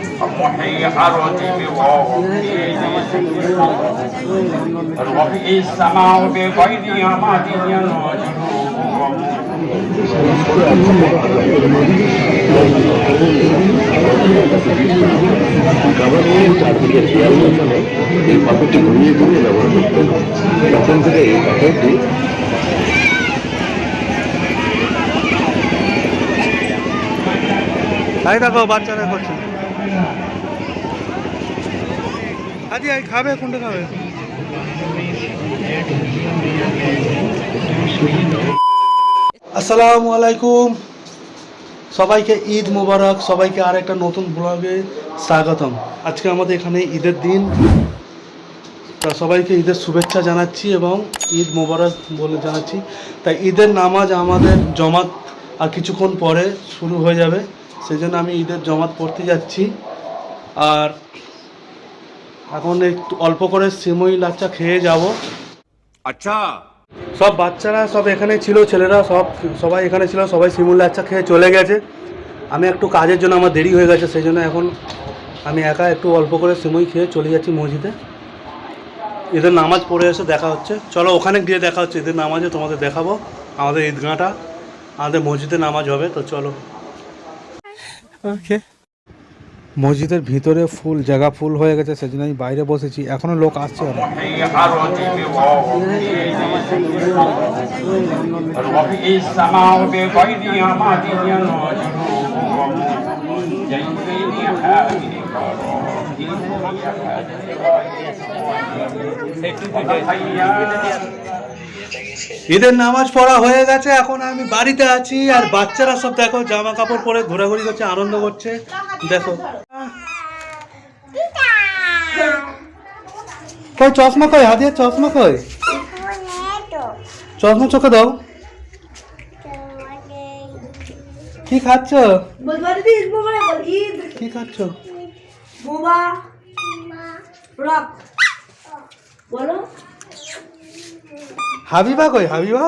محيي الأرض بوحي رفيع السماء بغير عماد ينجو কাভারের চারদিকে চেয়ার বসানো এই পাথরটি ঘুরিয়ে ঘুরিয়ে ব্যবহার করতে হবে তখন থেকে এই পাথরটি তাই দেখো বাচ্চারা করছে আদি, আই, খাবে, কোনটা খাবে? আসসালামু আলাইকুম। সবাইকে ঈদ মোবারক, সবাইকে আর একটা নতুন ব্লগে স্বাগতম। আজকে আমাদের এখানে ঈদের দিন। তা সবাইকে ঈদের শুভেচ্ছা জানাচ্ছি এবং ঈদ মোবারক বলে জানাচ্ছি। তাই ঈদের নামাজ আমাদের জমাত আর কিছুক্ষণ পরে শুরু হয়ে যাবে। সেই জন্য আমি ঈদের জমাত পড়তে যাচ্ছি। আর এখন একটু অল্প করে সিমই লাচ্চা খেয়ে যাব। আচ্ছা। সব বাচ্চারা সব এখানে ছিল ছেলেরা সব সবাই এখানে ছিল সবাই সিমুল লাচ্চা খেয়ে চলে গেছে। আমি একটু কাজের জন্য আমার দেরি হয়ে গেছে সেই জন্য এখন আমি একা একটু অল্প করে সিমুই খেয়ে চলে যাচ্ছি মসজিদে। ঈদের নামাজ পড়ে এসে দেখা হচ্ছে। চলো ওখানে গিয়ে দেখা হচ্ছে ঈদের নামাজে তোমাদের দেখাবো আমাদের ঈদগাঁটা আমাদের মসজিদে নামাজ হবে তো চলো। ওকে। মসজিদের ভিতরে ফুল, জায়গা ফুল হয়ে গেছে, সেজন্য আমি বাইরে বসেছি। এখনও লোক আসছে অনেক। ঈদের নামাজ পড়া হয়ে গেছে, এখন আমি বাড়িতে আছি, আর বাচ্চারা সব দেখো, জামা কাপড় পরে ঘোরাঘুরি করছে, আনন্দ করছে। দেখো। কই, চশমা কই? হাদিয়া চশমা কই? চশমা চোখে দাও। কি খাচ্ছ? কি খাচ্ছ? বলো। হাবিবা কই হাবিবা?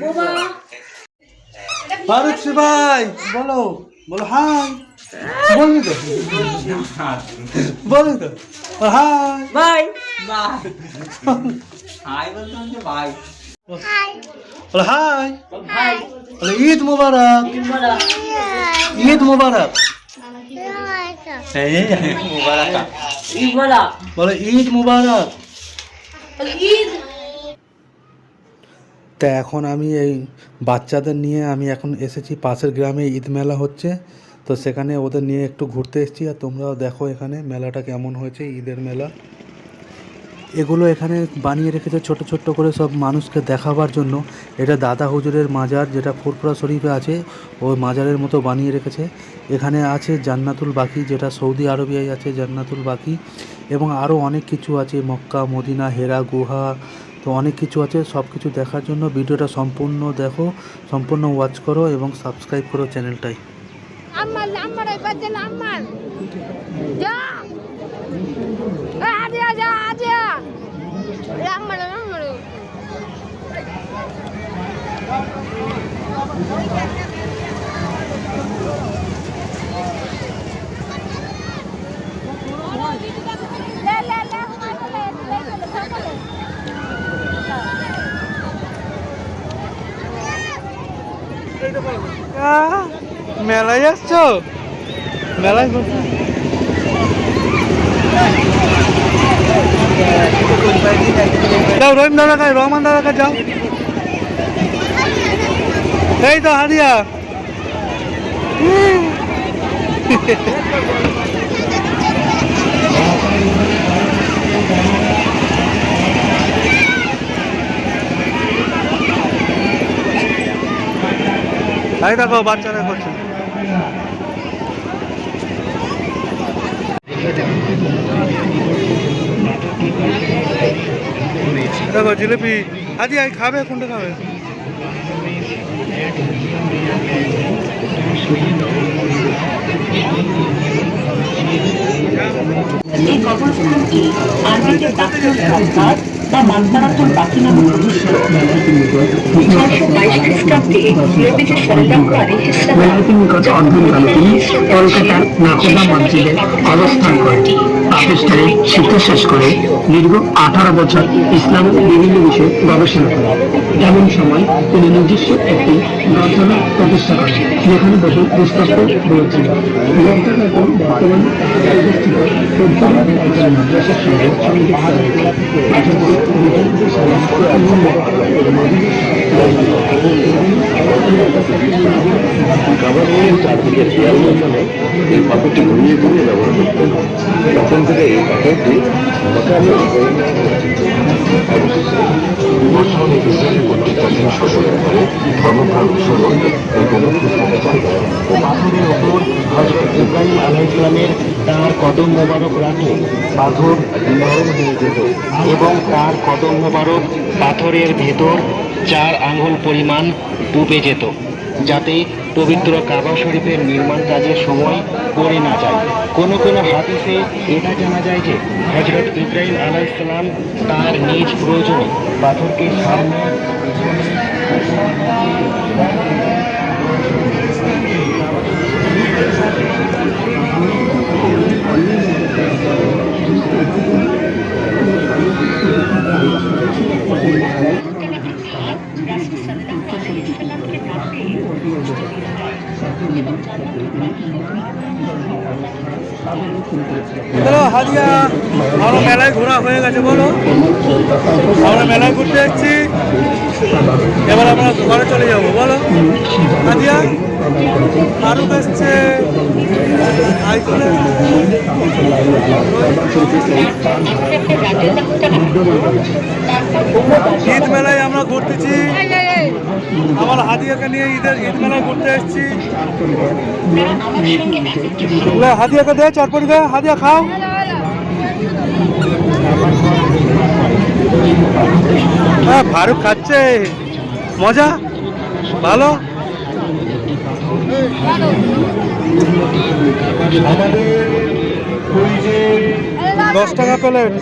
বোবা। ফারুক ভাই বলো বলো হাই। বলবি তো? বলবি তো? বল হাই। বাই বলো হাই। বলো ঈদ মুবারক। ঈদ মুবারক। এই, ঈদ মোবারক। বলো ঈদ মুবারক। ঈদ তা এখন আমি এই বাচ্চাদের নিয়ে আমি এখন এসেছি পাশের গ্রামে, ঈদ মেলা হচ্ছে। তো সেখানে ওদের নিয়ে একটু ঘুরতে এসেছি আর তোমরাও দেখো এখানে মেলাটা কেমন হয়েছে, ঈদের মেলা। এগুলো এখানে বানিয়ে রেখেছে ছোট ছোট্ট করে সব মানুষকে দেখাবার জন্য। এটা দাদা হুজুরের মাজার যেটা ফুরফুরা শরীফে আছে ওই মাজারের মতো বানিয়ে রেখেছে। এখানে আছে জান্নাতুল বাকি, যেটা সৌদি আরবিয়ায় আছে জান্নাতুল বাকি, এবং আরও অনেক কিছু আছে। মক্কা, মদিনা, হেরা, গুহা তো অনেক কিছু আছে, সব কিছু দেখার জন্য ভিডিওটা সম্পূর্ণ দেখো, সম্পূর্ণ ওয়াচ করো এবং সাবস্ক্রাইব করো চ্যানেলটাই Thank you. মেলায় আসছো মেলায় যাও, রহিম দাদা কাছে, রহমান দাদা কাছে যাও। এই তো, হাদিয়া। তাই দেখো বাচ্চারা করছে। দেখো জিলিপি। আজি আই খাবে কোনটা খাবে? কখন কবরস্থানটি আরবিতে দাফন নাকোদা মান্তারাতুল বাকি নামক মনুষ্য বাইশ খ্রিস্টাব্দে নবীজি সাল্লাল্লাহু আলাইহি অধ্যয়নকালে তিনি কলকাতার নাকোদা মসজিদে অবস্থান করেন পাকিস্তানে শিক্ষা শেষ করে দীর্ঘ আঠারো বছর ইসলামের বিভিন্ন বিষয়ে গবেষণা করেন এমন সময় তিনি নিজস্ব একটি গ্রন্থাগার প্রতিষ্ঠা করেন, যেখানে বহু পুস্তক রয়েছে কাবাবের চারদিকে দেয়াল নির্মাণে এই পাথরটি ঘুরিয়ে ঘুরিয়ে ব্যবহার করতেন। তখন থেকে জায়গা পাথরের ওপর হজরত ইব্রাহিম তার কদম মোবারক পাথর নরম হয়ে যেত এবং তার কদম মোবারক পাথরের ভেতর চার আঙুল পরিমাণ ডুবে যেত। যাতে পবিত্র কাবা শরীফের নির্মাণ কাজের সময় পড়ে না যায়। কোনো কোনো হাদিসে এটা জানা যায় যে হজরত ইব্রাহিম আলাইসালাম তার নিজ প্রয়োজনে পাথরকে সামনে চলো হাদিয়া আমরা মেলায় ঘোরা হয়ে গেছে, বলো। আমরা মেলায় ঘুরতে যাচ্ছি এবার আমরা ঘরে চলে যাব, বলো। হাদিয়া ফারুক আইফোন ঈদ মেলায় আমরা ঘুরতেছি। আমার হাদিয়াকে নিয়ে ঈদের ঈদ মেলায় ঘুরতে এসেছি। হাদিয়াকে দে দে হাদিয়া খাও। হ্যাঁ ফারুক খাচ্ছে। মজা? ভালো? দশ টাকা প্লেট।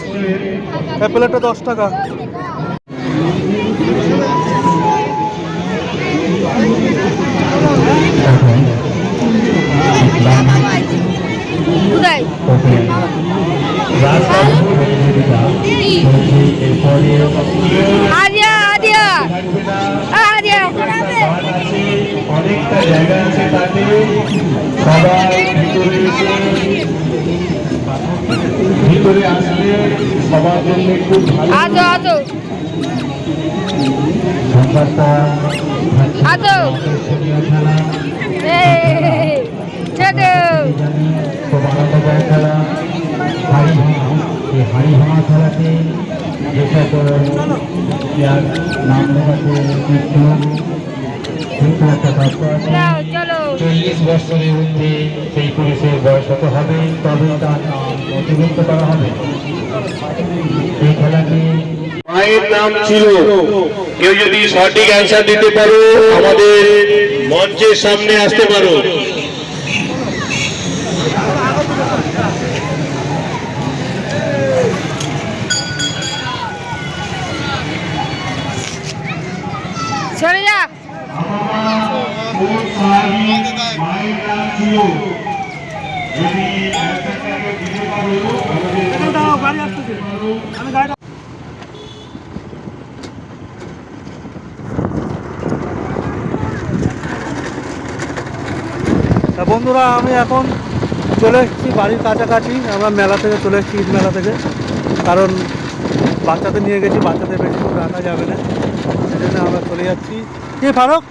এই প্লেটটা দশ টাকা। কোথায়? আদিয়া আদিয়া আদিয়া অনেকটা জায়গা আছে খেলা। হাড়ি ভাঙা খেলাতে যে সকল প্লেয়ার নাম লেখাতে কিন্তু একটা তত্ত্ব আছে। চল্লিশ বছরের ঊর্ধ্বে সেই পুরুষের বয়স হতে হবে? তবে তার নাম নথিভুক্ত করা হবে। এই খেলাটি মায়ের নাম ছিল। কেউ যদি সঠিক অ্যান্সার দিতে পারো আমাদের মঞ্চের সামনে আসতে পারো। সরে যা। মায়ের নাম ছিল যদি অ্যান্সারটাকে দিতে পারো আমাদের তা বন্ধুরা, আমি এখন চলে এসেছি বাড়ির কাছাকাছি। আমরা মেলা থেকে চলে এসেছি ঈদ মেলা থেকে। কারণ বাচ্চাদের নিয়ে গেছি, বাচ্চাদের বেশি রাখা যাবে না। সেজন্য আমরা চলে যাচ্ছি। কি ফারুক?